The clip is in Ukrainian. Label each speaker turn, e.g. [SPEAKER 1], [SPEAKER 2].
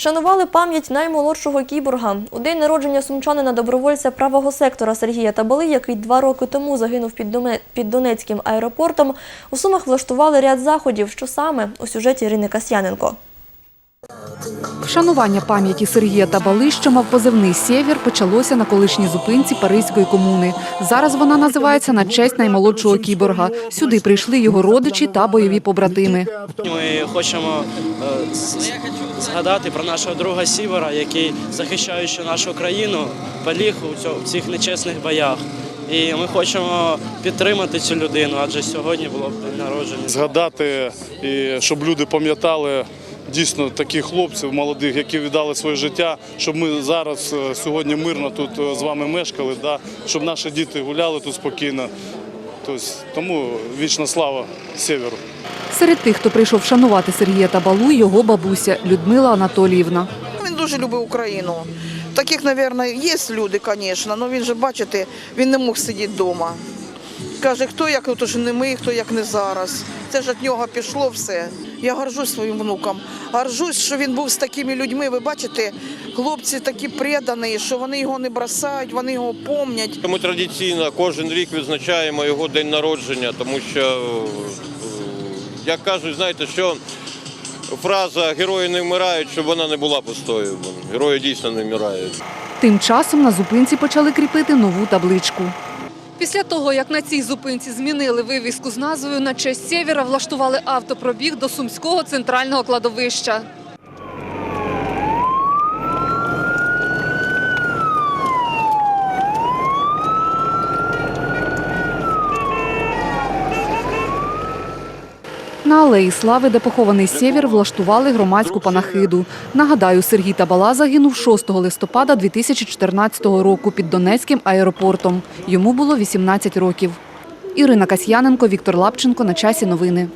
[SPEAKER 1] Вшанували пам'ять наймолодшого кіборга. У день народження сумчанина добровольця правого сектора Сергія Табали, який два роки тому загинув під Донецьким аеропортом, у Сумах влаштували ряд заходів. Що саме у сюжеті Ірини Касьяненко.
[SPEAKER 2] Вшанування пам'яті Сергія Табали, що мав позивний «Сєвєр», почалося на колишній зупинці Паризької комуни. Зараз вона називається на честь наймолодшого кіборга. Сюди прийшли його родичі та бойові побратими.
[SPEAKER 3] Ми хочемо е, згадати про нашого друга Сівера, який, захищаючи нашу країну, поліг у цих нечесних боях. І ми хочемо підтримати цю людину, адже сьогодні було б день народження.
[SPEAKER 4] згадати, і щоб люди пам'ятали дійсно таких хлопців молодих, які віддали своє життя, щоб ми зараз е, сьогодні мирно тут е, з вами мешкали, да, щоб наші діти гуляли тут спокійно. Тобто, тому вічна слава Сєверу.
[SPEAKER 2] Серед тих, хто прийшов вшанувати Сергія Табалу, його бабуся Людмила Анатоліївна.
[SPEAKER 5] Він дуже любив Україну. Таких, мабуть, є люди, звісно, але він же, бачите, він не мог сидіти вдома. Каже, хто як то ж не ми, хто як не зараз. Це ж від нього пішло все. Я горжусь своїм внуком. Горжусь, що він був з такими людьми. Ви бачите, хлопці такі предані, що вони його не бросають, вони його помнять.
[SPEAKER 6] Ми традиційно кожен рік відзначаємо його день народження, тому що, е, як кажуть, знаєте, що фраза герої не вмирають, щоб вона не була пустою. Герої дійсно не вмирають.
[SPEAKER 2] Тим часом на зупинці почали кріпити нову табличку.
[SPEAKER 7] Після того, як на цій зупинці змінили вивіску з назвою на честь Сєвєра, влаштували автопробіг до Сумського центрального кладовища.
[SPEAKER 2] На алеї Слави, де похований Сєвєр, влаштували громадську панахиду. Нагадаю, Сергій Табала загинув 6 листопада 2014 року під Донецьким аеропортом. Йому було 18 років. Ірина Касьяненко, Віктор Лапченко. На часі новини.